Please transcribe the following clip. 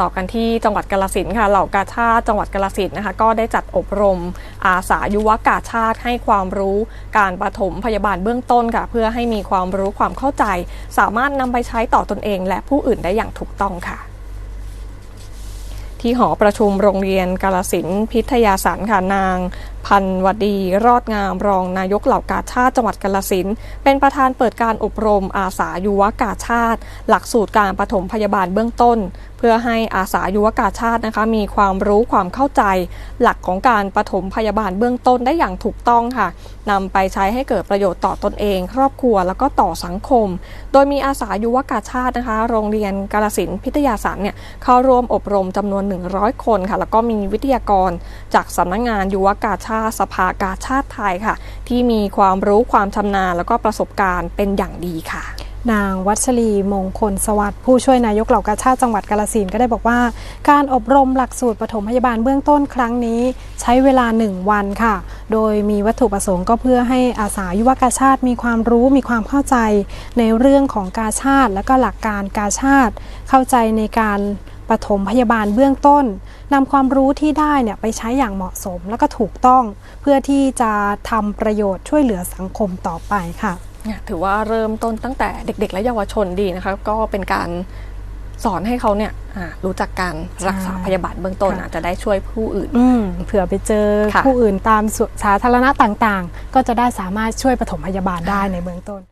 ต่อกันที่จังหวัดกาลสินค่ะเหล่ากาชาติจังหวัดกาลสินนะคะ ก็ได้จัดอบรมอาสายุวกาชาติให้ความรู้การปฐมพยาบาลเบื้องต้นค่ะ เพื่อให้มีความรู้ความเข้าใจ สามารถนำไปใช้ต่อตนเอง และผู้อื่นได้อย่างถูกต้องค่ะที่หอประชุมโรงเรียนกาลสินพิทยาสารค่ะนาง พันวดี รอดงามรองนายกเหล่ากาชาติจังหวัดกาลสินเป็นประธานเปิดการอบรมอาสายุวกาชาติ หลักสูตรการปฐมพยาบาลเบื้องต้น เพื่อให้อาสายุวกาชาตินะคะ มีความรู้ความเข้าใจ หลักของการปฐมพยาบาลเบื้องต้นได้อย่างถูกต้องค่ะนำไปใช้ให้เกิดประโยชน์ต่อตนเอง ครอบครัวแล้วก็ต่อสังคม โดยมีอาสายุวกาชาตินะคะ โรงเรียนกาลสินพิทยาสันเนี่ยเข้าร่วมอบรมจำนวน 100 คนค่ะแล้วก็มีวิทยากรจากสำนักงงานยุวกาชาติสภากาชาติไทยค่ะ ที่มีความรู้ความชำนาญแล้วก็ประสบการณ์เป็นอย่างดีค่ะนางวัชรีมงคลสวัสดิ์ผู้ช่วยนายกเหล่ากาชาติจังหวัดกาลสินก็ได้บอกว่า การอบรมหลักสูตรปฐมพยาบาลเบื้องต้นครั้งนี้ ใช้เวลา 1 วันค่ะ โดยมีวัตถุประสงค์ก็เพื่อให้อาสายุวกาชาติมีความรู้มีความเข้าใจในเรื่องของกาชาติ และก็หลักการกาชาติ เข้าใจในการ ปฐมพยาบาลเบื้องต้นนำความรู้ที่ได้เนี่ยไปใช้อย่างเหมาะสมและก็ถูกต้อง เพื่อที่จะทำประโยชน์ช่วยเหลือสังคมต่อไปค่ะเนี่ยถือว่าเริ่มต้นตั้งแต่เด็ก ๆ และเยาวชนดีนะคะ ก็เป็นการสอนให้เขาเนี่ยอ่ารู้จักการรักษาใช่พยาบาลเบื้องต้นค่ะอาจจะได้ช่วยผู้อื่นอืมเผื่อไปเจอค่ะผู้อื่นตามสวนสาธารณะต่างๆ ก็จะได้สามารถช่วยปฐมพยาบาลได้ในเบื้องต้น